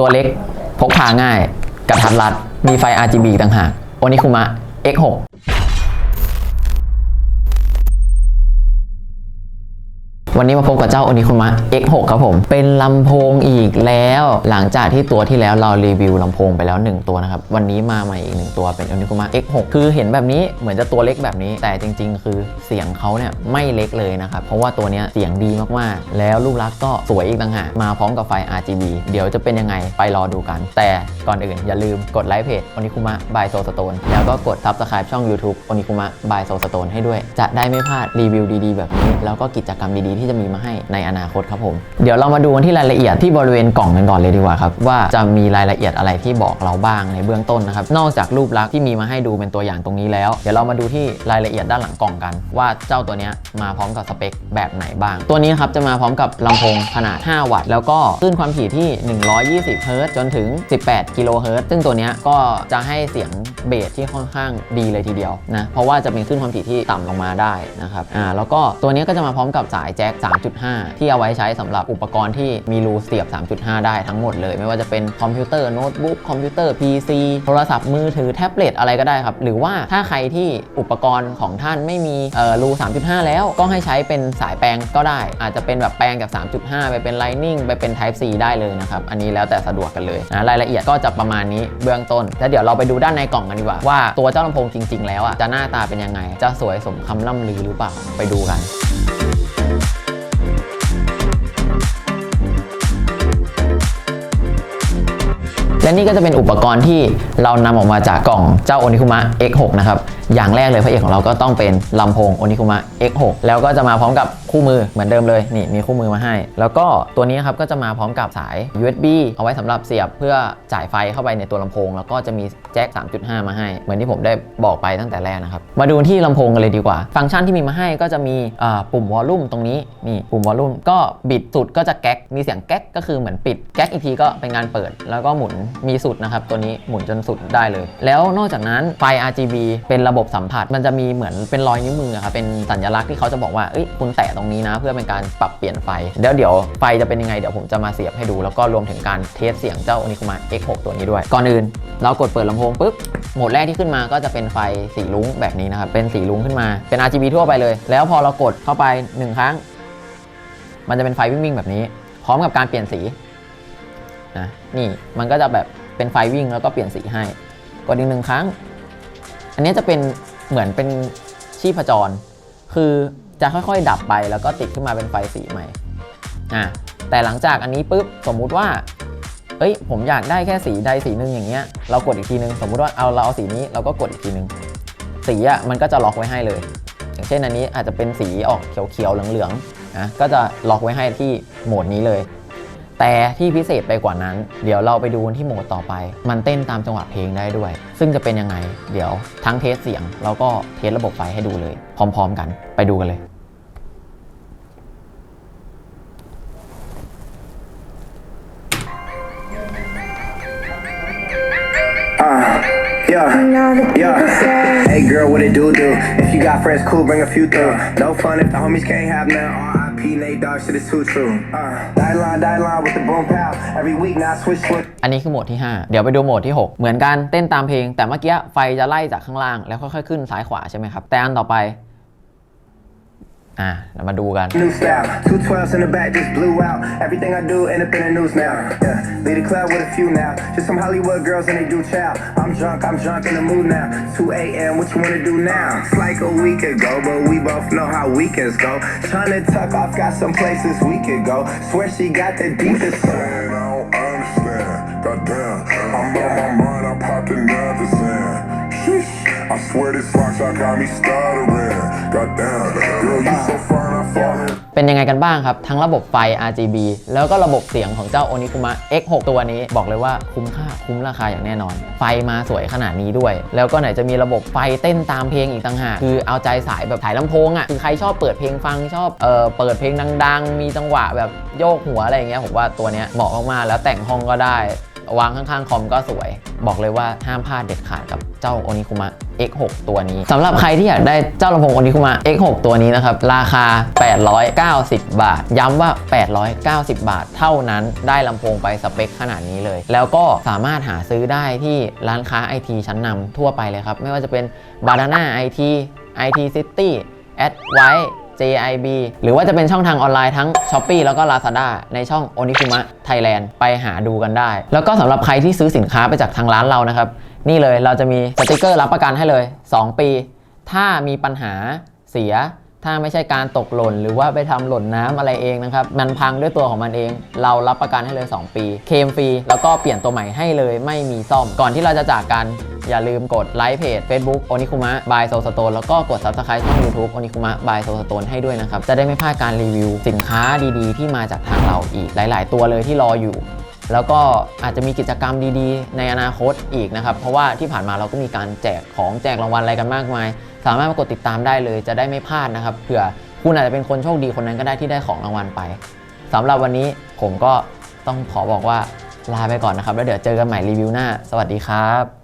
ตัวเล็กพกพาง่าย กระทัดรัด มีไฟ RGB ต่างหากโอนิคุมะ X6 วันนี้มาพบกับเจ้าโอนิคุมะ X6 ครับผม เป็นลำโพงอีกแล้ว หลังจากที่ตัวที่แล้วเรารีวิวลำโพงไปแล้ว 1 ตัวนะครับ วันนี้มาใหม่อีก 1 ตัวเป็นโอนิคุมะ X6 คือเห็นแบบนี้เหมือนจะตัวเล็กแบบนี้ แต่จริง ๆ คือเสียงเขาเนี่ยไม่เล็กเลยนะครับ เพราะว่าตัวนี้เสียงดีมากๆ แล้วรูปลักษณ์ก็สวยอีกต่างหากมาพร้อมกับไฟ RGB เดี๋ยวจะเป็นยังไงไปรอดูกัน แต่ก่อนอื่นอย่าลืมกดไลค์เพจโอนิคุมะ by Soul Stone แล้วก็กด Subscribe ช่อง YouTube โอนิคุมะ by Soul Stone ให้ด้วย จะได้ไม่พลาดรีวิวดีๆ แบบนี้แล้วก็กิจกรรมดีๆที่จะมีมาให้ในอนาคตครับผม เดี๋ยวเรามาดูกันที่รายละเอียดที่บริเวณกล่องกันก่อนเลยดีกว่าครับว่าจะมีรายละเอียดอะไรที่บอกเราบ้างในเบื้องต้นนะครับนอกจากรูปลักษณ์ที่มีมาให้ดูเป็นตัวอย่างตรงนี้แล้ว เดี๋ยวเรามาดูที่รายละเอียดด้านหลังกล่องกัน ว่าเจ้าตัวนี้มาพร้อมกับสเปคแบบไหนบ้าง ตัวนี้ครับจะมาพร้อมกับลำโพงขนาด 5 วัตต์ แล้วก็คลื่นความถี่ที่ 120เฮิรตซ์จนถึง 18 กิโลเฮิรตซ์ซึ่งตัวนี้ก็จะให้เสียงเบสที่ค่อนข้างดีเลยทีเดียวนะเพราะว่าจะเป็นคลื่นความถี่ที่ต่ำลงมาได้นะครับอ่าแล้วก็ตัวนี้ก็จะมาพร้อมกับสายแจ็ค3.5 ที่เอาไว้ใช้สำหรับอุปกรณ์ที่มีรูเสียบ 3.5 ได้ทั้งหมดเลย ไม่ว่าจะเป็นคอมพิวเตอร์โน้ตบุ๊กคอมพิวเตอร์ PC โทรศัพท์มือถือแท็บเล็ตอะไรก็ได้ครับ หรือว่าถ้าใครที่อุปกรณ์ของท่านไม่มีรู 3.5 แล้วก็ให้ใช้เป็นสายแปลงก็ได้ อาจจะเป็นแบบแปลงจาก 3.5 ไปเป็น Lightning ไปเป็น Type C ได้เลยนะครับ อันนี้แล้วแต่สะดวกกันเลยนะรายละเอียดก็จะประมาณนี้เบื้องต้นแล้วเดี๋ยวเราไปดูด้านในกล่องกันดีกว่าว่าตัวเจ้าลำโพงจริง ๆ แล้วอะจะหน้าตาเป็นยังไง จะสวยสมคำล่ำลือหรือเปล่าไปดูกัน และนี่ก็จะเป็นอุปกรณ์ที่เรานำออกมาจากกล่องเจ้าโอนิคุมะ X6 นะครับ อย่างแรกเลยพระเอกของเราก็ต้องเป็นลำโพงโอนิคุมะ X6 แล้วก็จะมาพร้อมกับคู่มือเหมือนเดิมเลยนี่มีคู่มือมาให้ แล้วก็ตัวนี้ครับก็จะมาพร้อมกับสาย USB เอาไว้สำหรับเสียบเพื่อจ่ายไฟเข้าไปในตัวลำโพง แล้วก็จะมีแจ็ค 3.5 มาให้ เหมือนที่ผมได้บอกไปตั้งแต่แรกนะครับ มาดูที่ลำโพงกันเลยดีกว่า ฟังก์ชันที่มีมาให้ก็จะมีปุ่มวอลลุ่มตรงนี้นี่ปุ่มวอลลุ่มก็บิดสุดก็จะแก๊กมีเสียงแก๊กก็คือเหมือนปิดแก๊กอีกทีก็เป็นการเปิด แล้วก็หมุนมีสุดนะครับตัวนี้หมุนจนสุดได้เลย แล้วนอกจากนั้นไฟ RGB เป็นระบบสัมผัส มันจะมีเหมือนเป็นรอยนิ้วมือครับเป็นสัญลักษณ์ที่เขาจะบอกว่าเอ้ยคุณแตะตรงนี้นะ เพื่อเป็นการปรับเปลี่ยนไฟแล้วเดี๋ยวไฟจะเป็นยังไงเดี๋ยวผมจะมาเสียบให้ดู แล้วก็รวมถึงการเทสเสียงเจ้า Onikuma X6 ตัวนี้ด้วย ก่อนอื่น เรากดเปิดลำโพงปุ๊บโหมดแรกที่ขึ้นมาก็จะเป็นไฟสีลุ้งแบบนี้นะครับเป็นสีลุ้งขึ้นมาเป็น RGB ทั่วไปเลย แล้วพอเรากดเข้าไปหนึ่งครั้ง มันจะเป็นไฟวิ่งๆแบบนี้ พร้อมกับการเปลี่ยนสีนะนี่มันก็จะแบบเป็นไฟวิ่งแล้วก็เปลี่ยนสีให้ กดอีกหนึ่งครั้ง อันนี้จะเป็นเหมือนเป็นชีพจร คือจะค่อยๆ ดับไปแล้วก็ติดขึ้นมาเป็นไฟสีใหม่อะแต่หลังจากอันนี้ปุ๊บสมมุติว่า เอ้ย ผมอยากได้แค่สีใดสีหนึ่งอย่างเงี้ย เรากดอีกทีนึง สมมุติว่าเอาเราเอาสีนี้เราก็กดอีกทีนึง สีอะมันก็จะล็อกไว้ให้เลย อย่างเช่นอันนี้อาจจะเป็นสีออกเขียวๆเหลืองๆนะก็จะล็อกไว้ให้ที่โหมดนี้เลย แต่ที่พิเศษไปกว่านั้น เดี๋ยวเราไปดูที่โหมดต่อไป มันเต้นตามจังหวะเพลงได้ด้วย ซึ่งจะเป็นยังไง เดี๋ยวทั้งเทสเสียง แล้วก็เทสระบบไฟให้ดูเลย พร้อม ๆ กัน ไปดูกันเลย Yeah, yeah. Hey girl, what it do do? If you got friends, cool, bring a few through. No fun if the homies can't have none. RIP, Nate Dogg, shit is too true. Uh, die line, die line with the boom pow. Every week now switch switch. อันนี้คือโหมดที่ 5 เดี๋ยวไปดูโหมดที่ 6 เหมือนกันเต้นตามเพลง แต่เมื่อกี้ไฟจะไล่จากข้างล่างแล้วค่อยๆขึ้นซ้ายขวาใช่ไหมครับ แต่อันต่อไป อ่ะเรามาดูกัน New style. Two twelves in the back just blew out. Everything I do end up in the news now. Yeah, lead the club with a few now. Just some Hollywood girls and they do chow. I'm drunk, I'm drunk in the mood now. 2 a.m. What you wanna do now? It's like a week ago, but we both know how weekends go. Tryna tuck off, got some places we could go. Swear she got the deepest. I don't understand. Goddamn, I'm on my mind, I'm popping everything. Sheesh. I swear this rock shot got me stuttering. เป็นยังไงกันบ้างครับ ทั้งระบบไฟ RGB แล้วก็ระบบเสียงของเจ้า Onikuma X6 ตัวนี้ บอกเลยว่าคุ้มค่าคุ้มราคาอย่างแน่นอน ไฟมาสวยขนาดนี้ด้วย แล้วก็ไหนจะมีระบบไฟเต้นตามเพลงอีกต่างหากคือเอาใจสายแบบถ่ายลำโพงอะคือใครชอบเปิดเพลงฟังชอบเออเปิดเพลงดัง ๆ มีจังหวะแบบโยกหัวอะไรอย่างเงี้ยผมว่าตัวเนี้ยเหมาะมากๆแล้วแต่งห้องก็ได้ วางข้างๆคอมก็สวย บอกเลยว่าห้ามพลาดเด็ดขาดกับเจ้าโอนิคุมะ X6 ตัวนี้สำหรับใครที่อยากได้เจ้าลำโพงโอนิคุมะ X6 ตัวนี้นะครับ ราคา 890 บาท ย้ำว่า 890 บาท เท่านั้นได้ลำโพงไปสเปคขนาดนี้เลย แล้วก็สามารถหาซื้อได้ที่ร้านค้าไอทีชั้นนำทั่วไปเลยครับ ไม่ว่าจะเป็น Banana IT IT City Advice JIB หรือว่าจะเป็นช่องทางออนไลน์ทั้ง Shopee แล้วก็ Lazada ในช่อง Onikuma Thailand ไปหาดูกันได้ แล้วก็สำหรับใครที่ซื้อสินค้าไปจากทางร้านเรานะครับ นี่เลยเราจะมีสติกเกอร์รับประกันให้เลย 2 ปี ถ้ามีปัญหาเสียถ้าไม่ใช่การตกหล่น หรือว่าไปทำหล่นน้ำอะไรเองนะครับ มันพังด้วยตัวของมันเอง เรารับประกันให้เลย 2 ปี เคมฟรี แล้วก็เปลี่ยนตัวใหม่ให้เลยไม่มีซ่อม ก่อนที่เราจะจากกัน อย่าลืมกดไลค์เพจ Facebook โอนิคุมะบายโซสโตนแล้วก็กด Subscribe ช่อง YouTube โอนิคุมะบายโซสโตนให้ด้วยนะครับ จะได้ไม่พลาดการรีวิวสินค้าดีๆ ที่มาจากทางเราอีกหลาย ๆ ตัวเลยที่รออยู่แล้วก็อาจจะมีกิจกรรมดีๆ ในอนาคตอีกนะครับ เพราะว่าที่ผ่านมาเราก็มีการแจกของแจกรางวัลอะไรกันมากมาย สามารถมากดติดตามได้เลยจะได้ไม่พลาดนะครับเผื่อคุณอาจจะเป็นคนโชคดีคนนั้นก็ได้ที่ได้ของรางวัลไปสำหรับวันนี้ผมก็ต้องขอบอกว่าลาไปก่อนนะครับ แล้วเดี๋ยวเจอกันใหม่รีวิวหน้า สวัสดีครับ